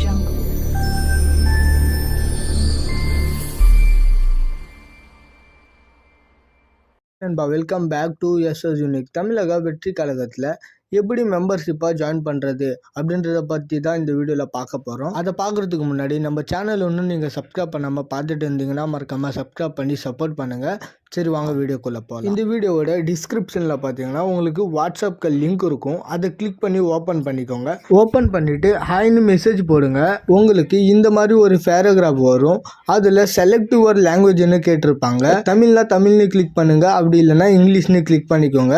jungle. நண்பா welcome back to SS unique தமிழக வெற்றி கழகத்தில் எப்படி மெம்பர்ஷிப்பாக ஜாயின் பண்ணுறது அப்படின்றத பற்றி தான் இந்த வீடியோவில் பார்க்க போகிறோம் அதை பார்க்குறதுக்கு முன்னாடி நம்ம சேனல் ஒன்றும் நீங்கள் சப்ஸ்கிரைப் பண்ணாமல் பார்த்துட்டு இருந்தீங்கன்னா மறக்காமல் சப்ஸ்கிரைப் பண்ணி சப்போர்ட் பண்ணுங்கள் சரி வாங்க வீடியோக்குள்ளே போகலாம் இந்த வீடியோவோட டிஸ்கிரிப்ஷனில் பார்த்தீங்கன்னா உங்களுக்கு வாட்ஸ்அப்க்கு லிங்க் இருக்கும். அதை கிளிக் பண்ணி ஓப்பன் பண்ணிக்கோங்க. ஓப்பன் பண்ணிவிட்டு ஹாய்னு மெசேஜ் போடுங்க. உங்களுக்கு இந்த மாதிரி ஒரு பேராகிராஃப் வரும். அதில் செலக்ட் யுவர் லாங்குவேஜ்னு கேட்டிருப்பாங்க. தமிழ்னா தமிழ்னு கிளிக் பண்ணுங்கள் அப்படி இல்லைனா இங்கிலீஷ்னு கிளிக் பண்ணிக்கோங்க.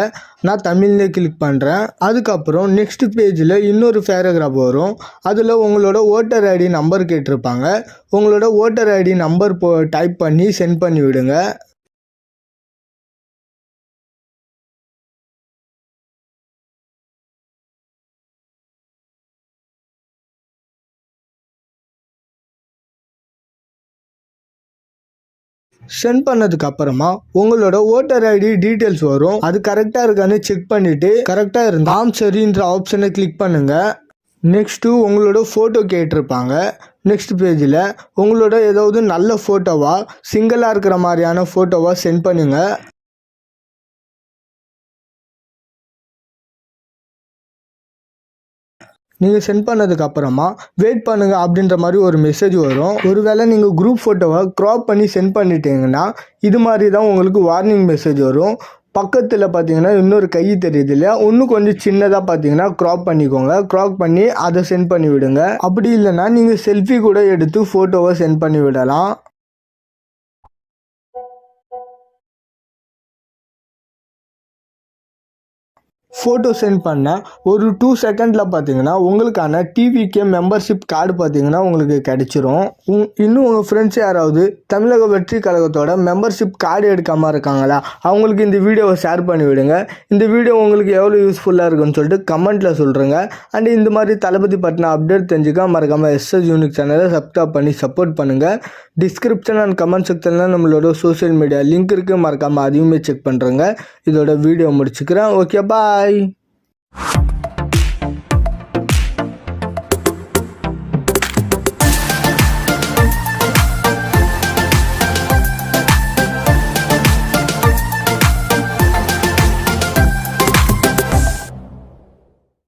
நான் தமிழ்னு கிளிக் பண்ணுறேன் அதுக்கப்புறம் நெக்ஸ்ட் பேஜில் இன்னொரு பேராகிராஃப் வரும். அதில் உங்களோட ஓட்டர் ஐடி நம்பர் கேட்டிருப்பாங்க. உங்களோட ஓட்டர் ஐடி நம்பர் போ டைப் பண்ணி சென்ட் பண்ணி விடுங்க. சென்ட் பண்ணதுக்கு அப்புறமா உங்களோட ஓட்டர் ஐடி டீட்டெயில்ஸ் வரும். அது கரெக்டாக இருக்கான்னு செக் பண்ணிட்டு கரெக்டாக இருந்தால் ஆம் சரின்ற ஆப்ஷனை கிளிக் பண்ணுங்க. நெக்ஸ்ட்டு உங்களோட ஃபோட்டோ கேட்டிருப்பாங்க. நெக்ஸ்ட் பேஜில் உங்களோட ஏதாவது நல்ல ஃபோட்டோவாக சிங்கிளாக இருக்கிற மாதிரியான ஃபோட்டோவாக சென்ட் பண்ணுங்கள் நீங்கள் சென்ட் பண்ணதுக்கு அப்புறமா வெயிட் பண்ணுங்க அப்படின்ற மாதிரி ஒரு மெசேஜ் வரும். ஒருவேளை நீங்கள் குரூப் ஃபோட்டோவை க்ராப் பண்ணி சென்ட் பண்ணிட்டீங்கன்னா இது மாதிரி தான் உங்களுக்கு வார்னிங் மெசேஜ் வரும். பக்கத்தில் பார்த்தீங்கன்னா இன்னொரு கை தெரியுது இல்லையா? ஒன்று கொஞ்சம் சின்னதாக பார்த்தீங்கன்னா க்ராப் பண்ணிக்கோங்க. க்ராப் பண்ணி அதை சென்ட் பண்ணி விடுங்க அப்படி இல்லைன்னா நீங்கள் செல்ஃபி கூட எடுத்து ஃபோட்டோவை சென்ட் பண்ணி விடலாம் ஃபோட்டோ சென்ட் பண்ணேன் ஒரு டூ செகண்டில் பார்த்தீங்கன்னா உங்களுக்கான டிவிக்கே மெம்பர்ஷிப் கார்டு பார்த்தீங்கன்னா உங்களுக்கு கிடைச்சிரும். உங் இன்னும் உங்கள் ஃப்ரெண்ட்ஸ் யாராவது தமிழக வெற்றி கழகத்தோட மெம்பர்ஷிப் கார்டு எடுக்காமல் இருக்காங்களா அவங்களுக்கு இந்த வீடியோவை ஷேர் பண்ணி விடுங்க. இந்த வீடியோ உங்களுக்கு எவ்வளோ யூஸ்ஃபுல்லாக இருக்குன்னு சொல்லிட்டு கமெண்ட்டில் சொல்கிறேங்க அண்ட் இந்த மாதிரி தளபதி பட்டின அப்டேட் தெரிஞ்சுக்க மறக்காமல் எஸ்எஸ் யூனிக் சேனலை சப்ஸ்கிரைப் பண்ணி சப்போர்ட் பண்ணுங்கள் டிஸ்கிரிப்ஷன் அண்ட் கமெண்ட் செக்ஷனில் நம்மளோட சோஷியல் மீடியா லிங்க் இருக்குது மறக்காமல் அதையுமே செக் பண்ணுறேங்க இதோட வீடியோ முடிச்சுக்கிறேன். Okay bye Bye!